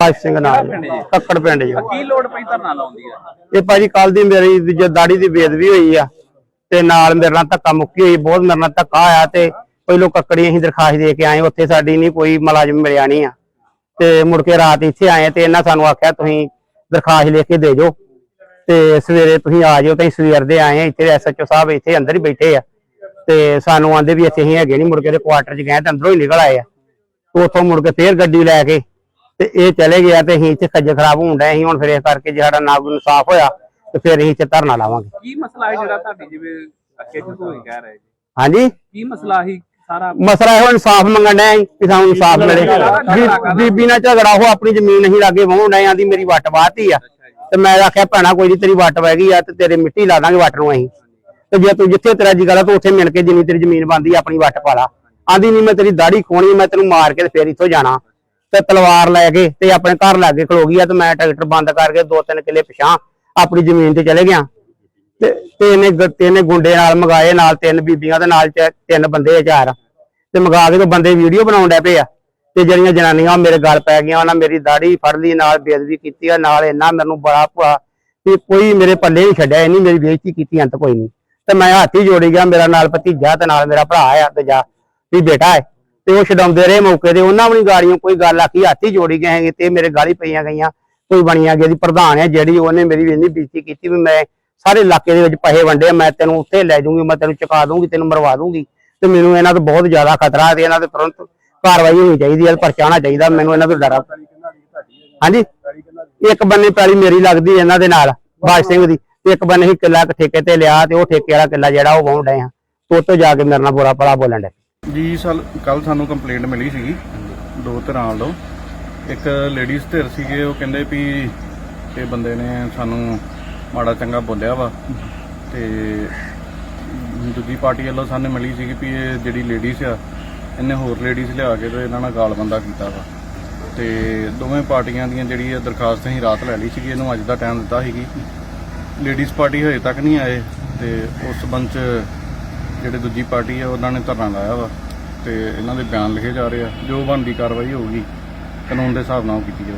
ਪਾਜ ਸਿੰਘ ਨਾਲ? ਕੱਕੜ ਪਿੰਡ ਜੀ ਕੀ ਲੋੜ ਪਈ ਧਰਨਾ ਲਾਉਂਦੀ ਆ? ਇਹ ਭਾਜੀ ਕੱਲ ਦੀ ਮੇਰੀ ਜੇ ਦਾੜੀ ਦੀ ਬੇਦਬੀ ਹੋਈ ਆ ਤੇ ਨਾਲ ਮੇਰੇ ਨਾਲ ਧੱਕਾ ਮੁੱਕੀ ਹੋਈ ਬਹੁਤ ਮੇਰੇ ਨਾਲ ਧੱਕਾ ਆਇਆ ਤੇ ਪਹਿਲੋਂ ਕੱਕੜੀ ਅਸੀਂ ਦਰਖਾਸਤ ਦੇ ਕੇ ਆਏ ਉੱਥੇ ਸਾਡੀ ਨਹੀਂ ਕੋਈ ਮੁਲਾਜ਼ਮ ਮਿਲਿਆ ਨਹੀਂ ਆ। ਤੇ ਮੁੜ ਕੇ ਰਾਤ ਇੱਥੇ ਆਏ ਤੇ ਇਹਨਾਂ ਸਾਨੂੰ ਆਖਿਆ ਤੁਸੀਂ ਦਰਖਾਸਤ ਲਿਖ ਕੇ ਦੇ ਜਾਓ ਤੇ ਸਵੇਰੇ ਤੁਸੀਂ ਆ ਜਾਓ ਤੇ ਸਵੇਰ ਦੇ ਆਏ ਇੱਥੇ ਐਸਐਚਓ ਸਾਹਿਬ ਇੱਥੇ ਅੰਦਰ ਹੀ ਬੈਠੇ ਆ ਤੇ ਸਾਨੂੰ ਆਂਦੇ ਵੀ ਇੱਥੇ ਅਸੀਂ ਹੈਗੇ ਨਹੀਂ ਮੁੜ ਕੇ ਦੇ ਕੁਆਟਰ 'ਚ ਗਏ ਤੇ ਅੰਦਰੋਂ ਹੀ ਨਿਕਲ ਆਏ ਆ। ਉੱਥੋਂ ਮੁੜ ਕੇ ਫੇਰ ਗੱਡੀ ਲੈ ਕੇ ਤੇ ਇਹ ਚਲੇ ਗਿਆ ਤੇ ਅਸੀਂ ਇੱਥੇ ਖੱਜਲ ਖਰਾਬ ਹੋਣ ਡਏ ਅਸੀਂ ਹੁਣ ਫਿਰ ਇਸ ਕਰਕੇ ਜੇ ਸਾਡਾ ਨਾਮ ਇਨਸਾਫ ਹੋਇਆ ਤੇ ਫਿਰ ਅਸੀਂ ਇੱਥੇ ਧਰਨਾ ਲਾਵਾਂਗੇ। ਕੀ ਮਸਲਾ ਹੈ ਜਿਹੜਾ ਤੁਹਾਡੀ ਜਿਵੇਂ ਅੱਗੇ ਹੋਈ ਕਹਿ ਰਹੇ ਜੀ? ਹਾਂਜੀ? ਕੀ ਮਸਲਾ ਹੀ ਸਾਰਾ? ਮਸਲਾ ਇਹੋ ਇਨਸਾਫ ਮੰਗਣ ਅਸੀਂ ਕਿ ਸਾਨੂੰ ਇਨਸਾਫ ਮਿਲੇ। ਬੀਬੀ ਨਾਲ ਝਗੜਾ ਉਹ ਆਪਣੀ ਜ਼ਮੀਨ ਨਹੀਂ ਲਾਗੇ ਵਾਹੁਣ ਡਏ ਆਂਦੀ ਮੇਰੀ ਵੱਟ ਵਾਹਤੀ ਆ। ਤੇ ਮੈਂ ਆਖਿਆ ਭੈਣਾ ਕੋਈ ਨਹੀਂ ਤੇਰੀ ਵੱਟ ਵਹਿ ਗਈ ਆ ਤੇ ਤੇਰੇ ਮਿੱਟੀ ਲਾ ਦਾਂਗੇ ਵੱਟ ਨੂੰ ਅਸੀਂ। ਤੇ ਜੇ ਤੂੰ ਜਿੱਥੇ ਤੇਰਾ ਜੀ ਗੱਲ ਤੂੰ ਉੱਥੇ ਮਿਲ ਕੇ ਜਿੰਨੀ ਤੇਰੀ ਜ਼ਮੀਨ ਬੰਦੀ ਆਪਣੀ ਵੱਟ ਪਾ ਲਾ। ਆਂਦੀ ਨਹੀਂ ਮੈਂ ਤੇਰੀ ਦਾੜੀ ਖੋਣੀ ਮੈਂ ਤੈਨੂੰ ਮਾਰ ਕੇ ਤੇ ਫੇਰ ਇੱਥੋਂ ਜਾਣਾ। ਤੇ ਤਲਵਾਰ ਲੈ ਕੇ ਤੇ ਆਪਣੇ ਘਰ ਲਾਗੇ ਖਲੋ ਗਈ ਆ ਤੇ ਮੈਂ ਟਰੈਕਟਰ ਬੰਦ ਕਰਕੇ ਦੋ ਤਿੰਨ ਕਿੱਲੇ ਪਿਛਾਂ ਆਪਣੀ ਜ਼ਮੀਨ ਤੇ ਚਲੇ ਗਿਆ। ਤੇ ਤੇ ਇਹਨੇ ਗੁੰਡੇ ਨਾਲ ਮਗਾਏ, ਨਾਲ ਤਿੰਨ ਬੀਬੀਆਂ ਦੇ ਨਾਲ ਤਿੰਨ ਬੰਦੇ ਚਾਰ ਤੇ ਮਗਾ ਕੇ ਤੇ ਬੰਦੇ ਵੀਡੀਓ ਬਣਾਉਣ ਡੈ ਪਏ ਆ। ਤੇ ਜਿਹੜੀਆਂ ਜਨਾਨੀਆਂ ਮੇਰੇ ਗੱਲ ਪੈ ਗਈਆਂ, ਉਹਨਾਂ ਮੇਰੀ ਦਾੜੀ ਫੜ ਲਈ, ਨਾਲ ਬੇਇੱਜ਼ਤੀ ਕੀਤੀ ਆ, ਨਾਲ ਇਹਨਾਂ ਮੈਨੂੰ ਬੜਾ ਭੁਆ ਕਿ ਕੋਈ ਮੇਰੇ ਪੱਲੇ ਨਹੀਂ ਛੱਡਿਆ, ਇੰਨੀ ਮੇਰੀ ਬੇਇੱਜ਼ਤੀ ਕੀਤੀ ਅੰਤ ਕੋਈ ਨਹੀਂ। ਤੇ ਮੈਂ ਹੱਥ ਹੀ ਜੋੜੀ ਗਿਆ, ਮੇਰਾ ਨਾਲ ਭਤੀਜਾ ਤੇ ਨਾਲ ਮੇਰਾ ਭਰਾ ਆ, ਤੇ ਜਾ ਵੀ ਬੇਟਾ ਹੈ। ਤੇ ਉਹ ਛਡਾਉਂਦੇ ਰਹੇ ਮੌਕੇ ਤੇ। ਉਹਨਾਂ ਵੀ ਨੀ ਗਾੜੀਆਂ ਕੋਈ ਗੱਲ ਆਖੀ, ਹੱਥ ਹੀ ਜੋੜੀ ਗਏ ਤੇ ਮੇਰੇ ਗਾਲੀ ਪਈਆਂ ਗਈਆਂ। ਕੋਈ ਬਣੀਆਂ ਗਈ ਦੀ ਪ੍ਰਧਾਨ ਹੈ ਜਿਹੜੀ, ਉਹਨੇ ਮੇਰੀ ਇੰਨੀ ਬੇਇੱਜ਼ਤੀ ਕੀਤੀ ਵੀ ਮੈਂ ਸਾਰੇ ਇਲਾਕੇ ਦੇ ਵਿੱਚ ਪੈਸੇ ਵੰਡੇ ਮੈਂ ਤੈਨੂੰ ਉੱਥੇ ਲੈ ਜਾਊਂਗੀ, ਮੈਂ ਤੈਨੂੰ ਚੁਕਾ ਦੂੰਗੀ ਤੈਨੂੰ ਮਰਵਾ ਦੂੰਗੀ ਤੇ ਮੈਨੂੰ ਇਹਨਾਂ ਤੋਂ ਬਹੁਤ ਜ਼ਿਆਦਾ ਖਤਰਾ ਹੈ ਤੇ ਇਹਨਾਂ ਤੇ ਤੁਰੰਤ ਕਾਰਵਾਈ ਹੋਣੀ ਚਾਹੀਦੀ ਹੈ, ਪਰਚਾ ਚਾਹੀਦਾ। ਮੈਨੂੰ ਇਹਨਾਂ ਤੋਂ ਡਰ ਆ। ਹਾਂਜੀ? ਇੱਕ ਬੰਨੇ ਪੈਲੀ ਮੇਰੀ ਲੱਗਦੀ ਇਹਨਾਂ ਦੇ ਨਾਲ, ਬਾਜ ਸਿੰਘ ਦੀ। ਤੇ ਇੱਕ ਬੰਨੇ ਹੀ ਕਿੱਲਾ ਠੇਕੇ ਤੇ ਲਿਆ ਤੇ ਉਹ ਠੇਕੇ ਵਾਲਾ ਕਿੱਲਾ ਜਿਹੜਾ ਉਹ ਵਾਹੁਣ ਡਏ ਆ ਤੇ ਉੱਥੇ ਜਾ ਕੇ ਮੇਰੇ ਨਾਲ ਬੁਰਾ ਭਲਾ ਬੋਲਣ ਡੇ ਜੀ ਸਲ ਕੱਲ ਸਾਨੂੰ ਕੰਪਲੇਂਟ ਮਿਲੀ ਸੀਗੀ ਦੋ ਧਿਰਾਂ ਵੱਲੋਂ। ਇੱਕ ਲੇਡੀਜ਼ ਧਿਰ ਸੀਗੇ ਉਹ ਕਹਿੰਦੇ ਵੀ ਇਹ ਬੰਦੇ ਨੇ ਸਾਨੂੰ ਮਾੜਾ ਚੰਗਾ ਬੋਲਿਆ ਵਾ। ਤੇ ਦੂਜੀ ਪਾਰਟੀ ਵੱਲੋਂ ਸਾਨੂੰ ਮਿਲੀ ਸੀਗੀ ਵੀ ਇਹ ਜਿਹੜੀ ਲੇਡੀਜ਼ ਆ ਇਹਨੇ ਹੋਰ ਲੇਡੀਜ਼ ਲਿਆ ਕੇ ਤੇ ਇਹਨਾਂ ਨਾਲ ਗਾਲਬੰਦਾ ਕੀਤਾ ਵਾ। ਤੇ ਦੋਵੇਂ ਪਾਰਟੀਆਂ ਦੀਆਂ ਜਿਹੜੀ ਇਹ ਦਰਖਾਸਤ ਅਸੀਂ ਰਾਤ ਲੈ ਲਈ ਸੀਗੀ ਇਹਨੂੰ ਅੱਜ ਦਾ ਟਾਈਮ ਦਿੱਤਾ ਸੀਗੀ। ਲੇਡੀਜ਼ ਪਾਰਟੀ ਹਜੇ ਤੱਕ ਨਹੀਂ ਆਏ ਤੇ ਉਸ ਸੰਬੰਧ ਚ ਜਿਹੜੇ ਦੂਜੀ ਪਾਰਟੀ ਆ, ਉਹਨਾਂ ਨੇ ਧਰਨਾ ਲਾਇਆ ਵਾ ਤੇ ਇਹਨਾਂ ਦੇ ਬਿਆਨ ਲਿਖੇ ਜਾ ਰਹੇ ਆ। ਜੋ ਬਣਦੀ ਕਾਰਵਾਈ ਹੋਊਗੀ, ਕਾਨੂੰਨ ਦੇ ਹਿਸਾਬ ਨਾਲ ਉਹ ਕੀਤੀ ਜਾਊਗੀ